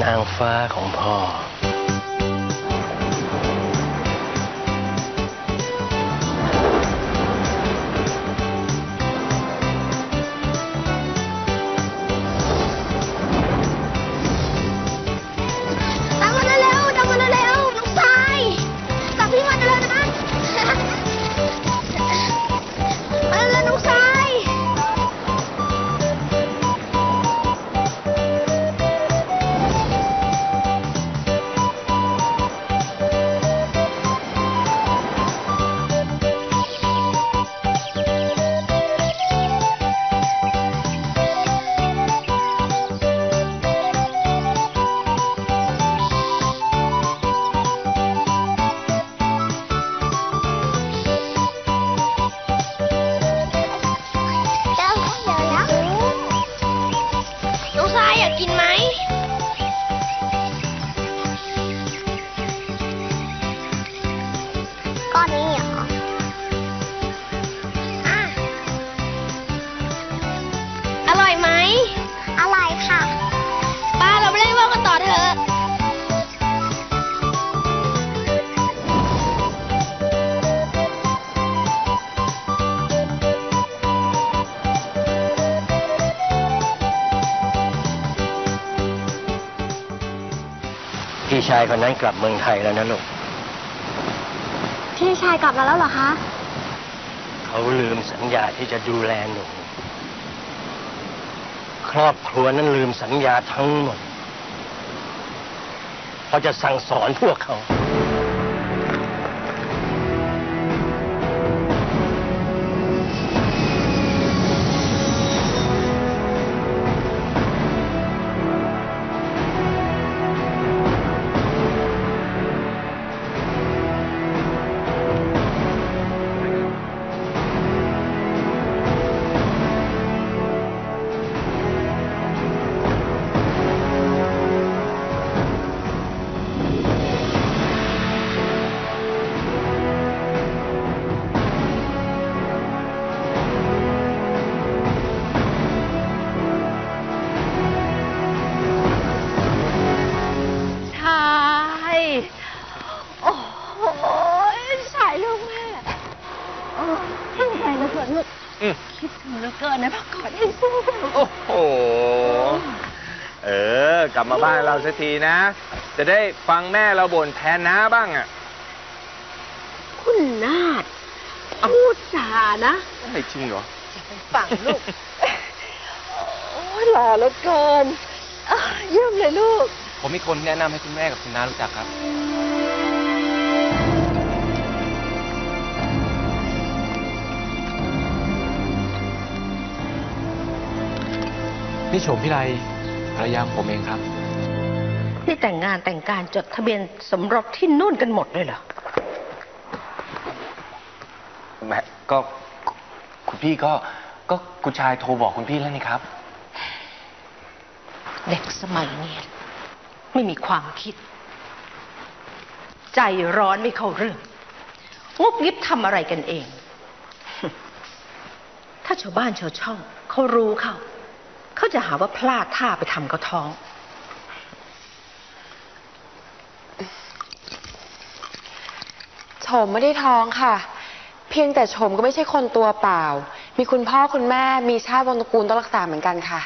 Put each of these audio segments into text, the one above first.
นางฟ้าของพ่อ พี่ชายคนนั้นกลับเมืองไทยแล้วนะลูก พี่ชายกลับมาแล้วเหรอคะ เขาลืมสัญญาที่จะดูแลหนู ครอบครัวนั้นลืมสัญญาทั้งหมด เขาจะสั่งสอนพวกเขา บมาบ้านเราสักทีนะ จะได้ฟังแม่เราบ่นแทนน้าบ้างอะ คุณนาดพูดจานะไม่จริงเหรออย่าไปฝังลูก โอ้ยหล่อเหลือเกินอะเยี่ยมเลยลูก ผมมีคนแนะนำให้คุณแม่กับคุณน้ารู้จักครับ นี่โฉมพิไลภรรยาของผมเองครับนี่ แต่งงานแต่งการจดทะเบียนสมรสที่นู่นกันหมดเลยเหรอแม่ก็คุณพี่ก็ก็คุณชายโทรบอกคุณพี่แล้วนี่ครับ เด็กสมัยนี้ไม่มีความคิด ใจร้อนไม่เข้าเรื่องงุบงิบทำอะไรกันเอง ถ้าชาวบ้านชาวช่องเขารู้เขาเขาจะหาว่าพลาดท่าไปทำเขาท้อง โฉ มไม่ได้ท้องค่ะ เพียงแต่โฉมก็ไม่ใช่คนตัวเปล่า มีคุณพ่อคุณแม่มีชาติวงศ์ตระกูลต้องรักษาเหมือนกันค่ะ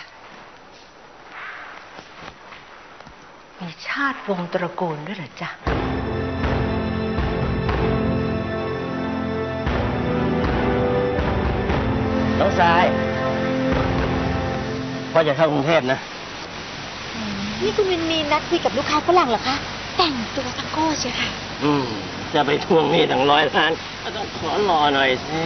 มีชาติวงศ์ตระกูลด้วยเหรอจ๊ะ น้องสายพ่อจะเข้ากรุงเทพนะ นี่คุณวินมีนัดคุยกับลูกค้าฝรั่งเหรอคะ แต่งตัวซังโก้เชียวค่ะ อืม จะไปทวงหนี้ตั้งร้อยล้าน ก็ต้องขอรอหน่อยสิ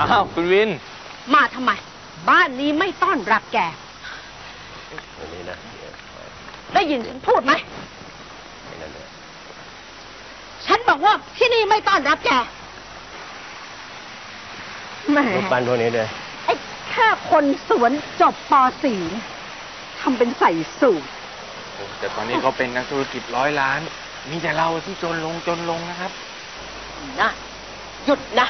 อ้าว คุณวิน มาทำไม บ้านนี้ไม่ต้อนรับแก อันนี้นะเดี๋ยวได้ยินฉันพูดไหม ไอ้นั่นเนี่ย ฉันบอกว่าที่นี่ไม่ต้อนรับแก แหมรูปปั้นพวกนี้ด้วยไอ้แค่คนสวนจบป .4 เนี่ยทำเป็นใส่สูตรแต่ตอนนี้เขาเป็นนักธุรกิจร้อยล้าน มีแต่เราที่จนลงจนลงนะครับ นะ หยุดนะ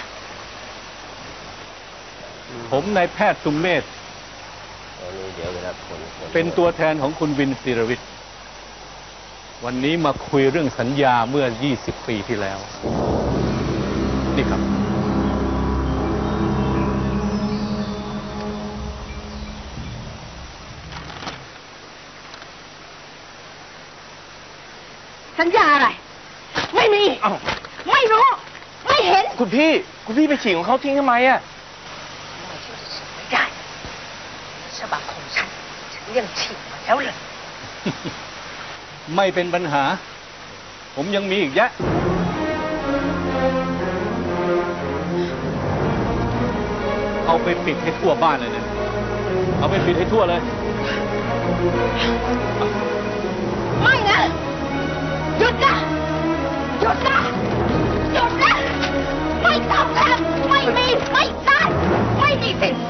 ผมนายแพทย์สุมเมธตอนนี้เดี๋ยวเวลาคนคนเป็นตัวแทนของคุณวินศิรวิทย์วันนี้มาคุยเรื่องสัญญาเมื่อ 20 ปีที่แล้ว นี่ครับ คุณพี่ คุณพี่ไปฉีกของเขาทิ้งทำไมอะไม่ได้ฉบับของฉันฉันยังฉีกมาแล้วเลยไม่เป็นปัญหา ผมยังมีอีกเยอะเอาไปปิดให้ทั่วบ้านเลยเนี่ยเอาไปปิดให้ทั่วเลย ไม่นะ หยุดนะ หยุดนะ ไม่มีสิทธิ์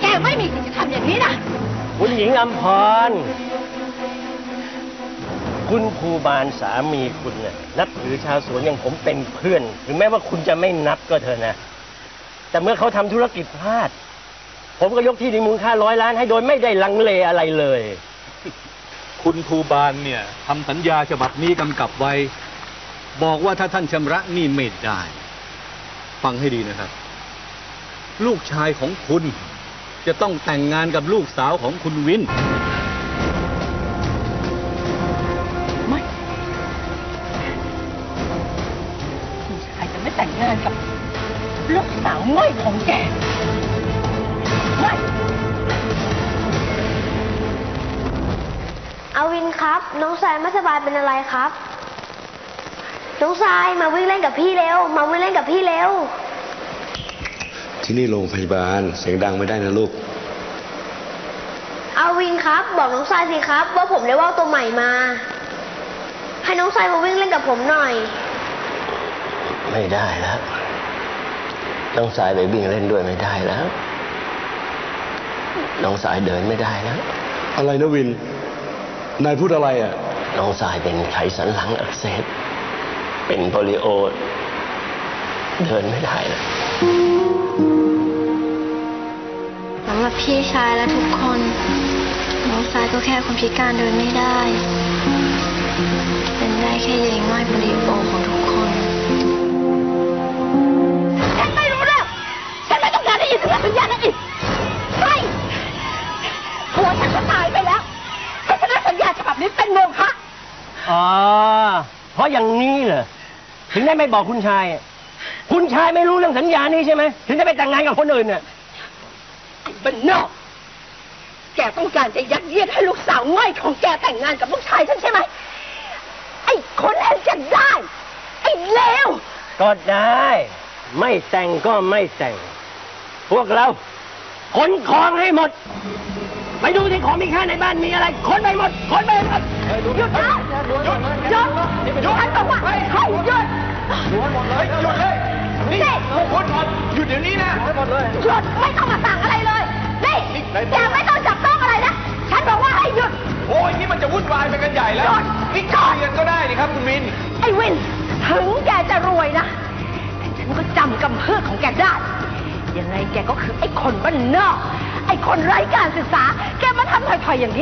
แกไม่มีสิทธิ์จะทำอย่างนี้นะ คุณหญิงอัมพร คุณภูบาลสามีคุณเนี่ยนับถือชาวสวนอย่างผมเป็นเพื่อน ถึงแม้ว่าคุณจะไม่นับก็เถอะนะ แต่เมื่อเขาทำธุรกิจพลาด ผมก็ยกที่ดินมูลค่าร้อยล้านให้โดยไม่ได้ลังเลอะไรเลย คุณภูบาลเนี่ยทำสัญญาฉบับนี้กำกับไว้ บอกว่าถ้าท่านชำระหนี้ไม่ได้ ฟังให้ดีนะครับ ลูกชายของคุณ จะต้องแต่งงานกับลูกสาวของคุณวิน ไม่คุณชายจะไม่แต่งงานกับ ลูกสาวง่อยของแก ไม่อาวินครับ น้องทรายไม่สบายเป็นอะไรครับ น้องทรายมาวิ่งเล่นกับพี่เร็ว มาวิ่งเล่นกับพี่เร็ว ที่นี่โรงพยาบาล เสียงดังไม่ได้นะลูกอาวินครับ บอกน้องทรายสิครับ ว่าผมได้ว่าวตัวใหม่มา ให้น้องทรายมาวิ่งเล่นกับผมหน่อย ไม่ได้แล้วน้องสายไปวิ่งเล่นด้วยไม่ได้แล้ว น้องสายเดินไม่ได้แล้ว อะไรนะวิน นายพูดอะไรอะ น้องสายเป็นไขสันหลังอักเสบ เป็นโปลิโอ เดินไม่ได้แล้ว สำหรับพี่ชายและทุกคน น้องทรายก็แค่คนพิการเดินไม่ได้ เป็นได้แค่ยายง่อยบริโภคของทุกคนฉันไม่รู้เรื่องฉันไม่ต้องการได้ยินเสียงสัญญาณนั้นอีกไม่ผัวฉันก็ตายไปแล้วเพราะฉะนั้นสัญญาฉบับนี้เป็นโมฆะอ๋อเพราะอย่างนี้เหรอถึงได้ไม่บอกคุณชายอะ คุณชายไม่รู้เรื่องสัญญานี้ใช่ไหมถึงได้ไปแต่งงานกับคนอื่นน่ะไอ้บ้านนอก แกต้องการจะยัดเยียดให้ลูกสาวง่อยของแกแต่งงานกับลูกชายฉันใช่ไหมไอ้คนเห็นจะได้ ไอ้เลวก็ได้ ไม่แต่งก็ไม่แต่ง พวกเราขนของให้หมด ไปดูที่ของมีค่าในบ้านมีอะไรขนไปหมดขนไปหมดหยุดนะหยุดหยุดหยุดฉันบอกว่าให้หยุด หยุดหมดเลยหยุดเลย นี่พวกคุณหยุดเดี๋ยวนี้นะหมดเลยหยุดไม่ต้องมาสั่งอะไรเลยนี่แกไม่ต้องจับต้องอะไรนะ ฉันบอกว่าให้หยุด โอ้ยนี่มันจะวุ่นวายไปกันใหญ่แล้วหยุดนี่คุยกันก็ได้นี่ครับคุณวิน ไอ้วิน ถึงแกจะรวยนะ แต่ฉันก็จำกำเพื่อของแกได้ ยังไงแกก็คือไอ้คนบ้านนอก ไอ้คนไร้การศึกษา แกมาทำถอยๆอย่างนี้